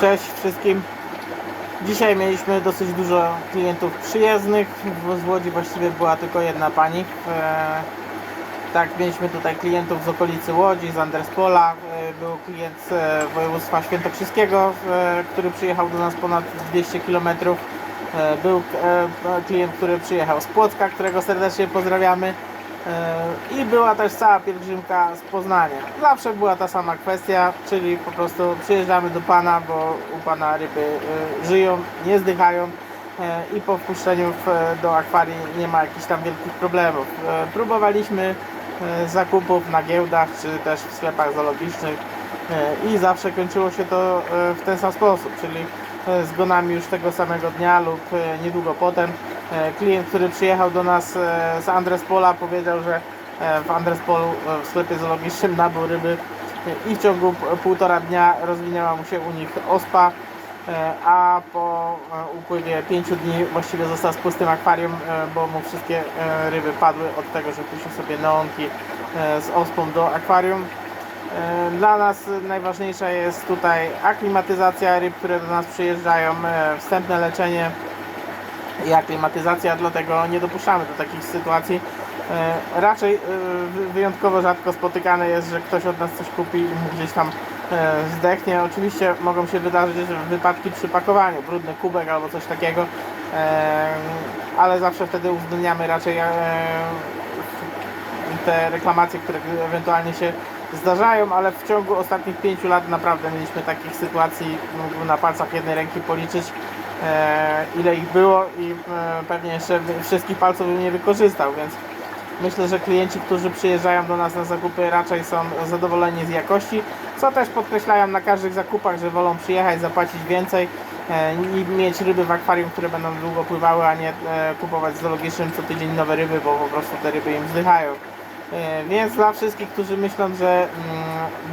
Cześć wszystkim. Dzisiaj mieliśmy dosyć dużo klientów przyjezdnych. W- Łodzi właściwie była tylko jedna pani. E, Tak, mieliśmy tutaj klientów z okolicy Łodzi, z Anderspola. E, Był klient z e, województwa świętokrzyskiego, który przyjechał do nas ponad 200 km. Był klient, który przyjechał z Płocka, którego serdecznie pozdrawiamy. E, I była też cała pielgrzymka z Poznania. Zawsze była ta sama kwestia, czyli po prostu przyjeżdżamy do Pana, bo u Pana ryby e, żyją, nie zdychają e, i po wpuszczeniu do akwarii nie ma jakichś tam wielkich problemów. Próbowaliśmy zakupów na giełdach, czy też w sklepach zoologicznych i zawsze kończyło się to w ten sam sposób, czyli zgonami już tego samego dnia lub niedługo potem. E, Klient, który przyjechał do nas e, z Andrespola powiedział, że e, w Andrespolu w sklepie zoologicznym nabył ryby i w ciągu półtora dnia rozwinęła mu się u nich ospa, a po upływie pięciu dni właściwie został z pustym akwarium, bo mu wszystkie ryby padły od tego, że puścił sobie neonki z ospą do akwarium. Dla nas najważniejsza jest tutaj aklimatyzacja ryb, które do nas przyjeżdżają, wstępne leczenie i aklimatyzacja, dlatego nie dopuszczamy do takich sytuacji. E, Raczej e, wy- wyjątkowo rzadko spotykane jest, że ktoś od nas coś kupi i gdzieś tam e, zdechnie. Oczywiście mogą się wydarzyć wypadki przy pakowaniu, brudny kubek albo coś takiego, ale zawsze wtedy uwzględniamy raczej te reklamacje, które ewentualnie się zdarzają, ale w ciągu ostatnich pięciu lat naprawdę mieliśmy takich sytuacji, mógłbym na palcach jednej ręki policzyć ile ich było i e, pewnie jeszcze wszystkich palców bym nie wykorzystał, więc myślę, że klienci, którzy przyjeżdżają do nas na zakupy raczej są zadowoleni z jakości, co też podkreślają na każdych zakupach, że wolą przyjechać, zapłacić więcej e, i mieć ryby w akwarium, które będą długo pływały, a nie e, kupować z zoologicznym co tydzień nowe ryby, bo po prostu te ryby im zdychają. E, Więc dla wszystkich, którzy myślą, że mm,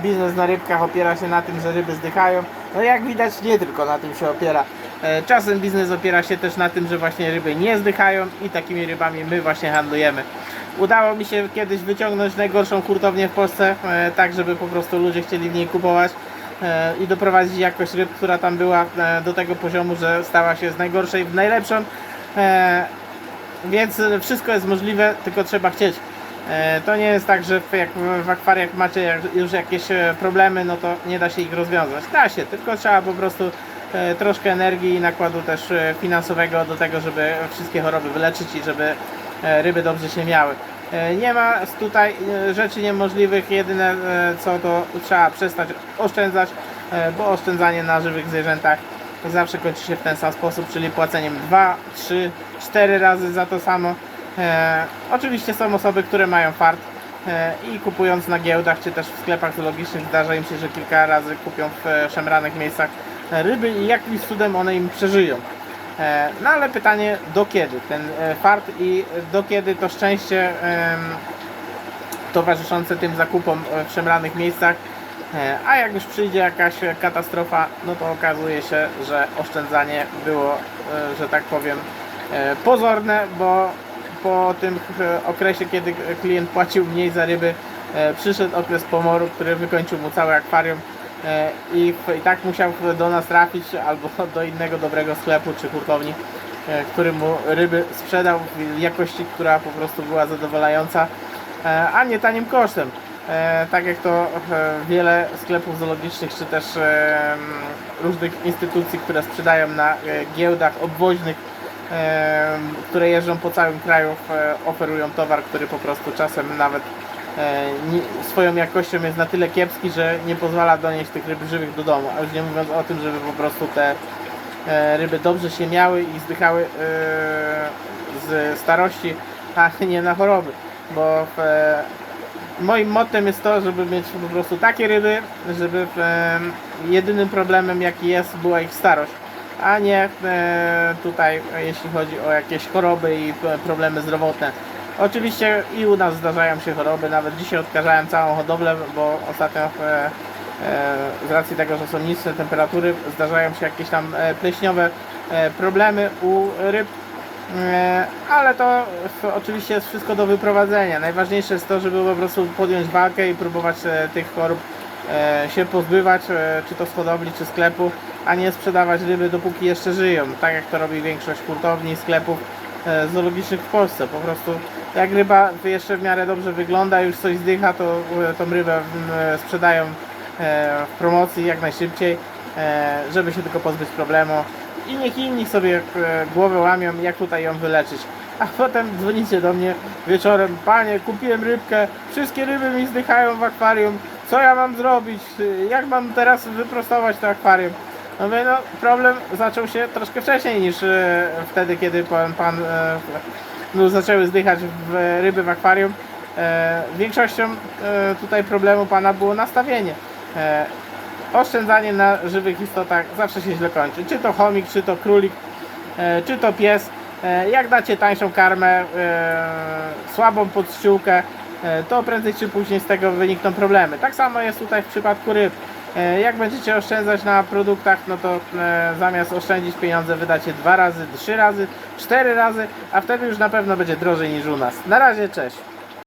biznes na rybkach opiera się na tym, że ryby zdychają, no jak widać nie tylko na tym się opiera. E, Czasem biznes opiera się też na tym, że właśnie ryby nie zdychają i takimi rybami my właśnie handlujemy. Udało mi się kiedyś wyciągnąć najgorszą hurtownię w Polsce, e, tak żeby po prostu ludzie chcieli w niej kupować e, i doprowadzić jakość ryb, która tam była do tego poziomu, że stała się z najgorszej w najlepszą. Więc wszystko jest możliwe, tylko trzeba chcieć. To nie jest tak, że jak w akwariach macie już jakieś problemy, no to nie da się ich rozwiązać. Da się, tylko trzeba po prostu troszkę energii i nakładu też e, finansowego do tego, żeby wszystkie choroby wyleczyć i żeby e, ryby dobrze się miały. E, Nie ma tutaj e, rzeczy niemożliwych, jedyne e, co to trzeba przestać oszczędzać, e, bo oszczędzanie na żywych zwierzętach zawsze kończy się w ten sam sposób, czyli płaceniem 2, 3, 4 razy za to samo. E, oczywiście są osoby, które mają fart e, i kupując na giełdach czy też w sklepach zoologicznych zdarza im się, że kilka razy kupią w e, szemranych miejscach e, ryby i jakimś cudem one im przeżyją. E, no ale pytanie do kiedy ten e, fart i do kiedy to szczęście towarzyszące tym zakupom e, w szemranych miejscach. E, A jak już przyjdzie jakaś e, katastrofa, no to okazuje się, że oszczędzanie było, e, że tak powiem, e, pozorne, bo po tym e, okresie, kiedy klient płacił mniej za ryby, e, przyszedł okres pomoru, który wykończył mu całe akwarium e, i, w- i tak musiał do nas trafić albo do innego dobrego sklepu czy hurtowni, e, który mu ryby sprzedał w jakości, która po prostu była zadowalająca, e, a nie tanim kosztem. E, Tak jak to e, wiele sklepów zoologicznych, czy też e, różnych instytucji, które sprzedają na e, giełdach obwoźnych, e, które jeżdżą po całym kraju, e, oferują towar, który po prostu czasem nawet e, swoją jakością jest na tyle kiepski, że nie pozwala donieść tych ryb żywych do domu. A już nie mówiąc o tym, żeby po prostu te e, ryby dobrze się miały i zdychały e, z starości, a nie na choroby. Bo e, moim mottem jest to, żeby mieć po prostu takie ryby, żeby e, jedynym problemem jaki jest była ich starość, a nie e, tutaj e, jeśli chodzi o jakieś choroby i e, problemy zdrowotne. Oczywiście i u nas zdarzają się choroby, nawet dzisiaj odkażałem całą hodowlę, bo ostatnio e, e, z racji tego, że są niższe temperatury, zdarzają się jakieś tam e, pleśniowe e, problemy u ryb. Ale to oczywiście jest wszystko do wyprowadzenia. Najważniejsze jest to, żeby po prostu podjąć walkę i próbować tych chorób się pozbywać, czy to z hodowli, czy sklepu. a nie sprzedawać ryby dopóki jeszcze żyją, tak jak to robi większość hurtowni, sklepów zoologicznych w Polsce. Po prostu jak ryba jeszcze w miarę dobrze wygląda, już coś zdycha, to e, tą rybę mm, sprzedają e, w promocji jak najszybciej, e, żeby się tylko pozbyć problemu i niech inni sobie e, głowę łamią, jak tutaj ją wyleczyć. A potem dzwonicie do mnie wieczorem, panie, kupiłem rybkę, wszystkie ryby mi zdychają w akwarium, co ja mam zrobić, jak mam teraz wyprostować to akwarium? No mówię, no problem zaczął się troszkę wcześniej niż e, wtedy, kiedy pan, pan e, no, zaczęły zdychać w, ryby w akwarium. E, większością e, tutaj problemu pana było nastawienie. E, oszczędzanie na żywych istotach zawsze się źle kończy. Czy to chomik, czy to królik, e, czy to pies. E, jak dacie tańszą karmę, e, słabą podściółkę, e, to prędzej czy później z tego wynikną problemy. Tak samo jest tutaj w przypadku ryb. E, Jak będziecie oszczędzać na produktach, no to e, zamiast oszczędzić pieniądze wydacie dwa razy, trzy razy, cztery razy, a wtedy już na pewno będzie drożej niż u nas. Na razie, cześć.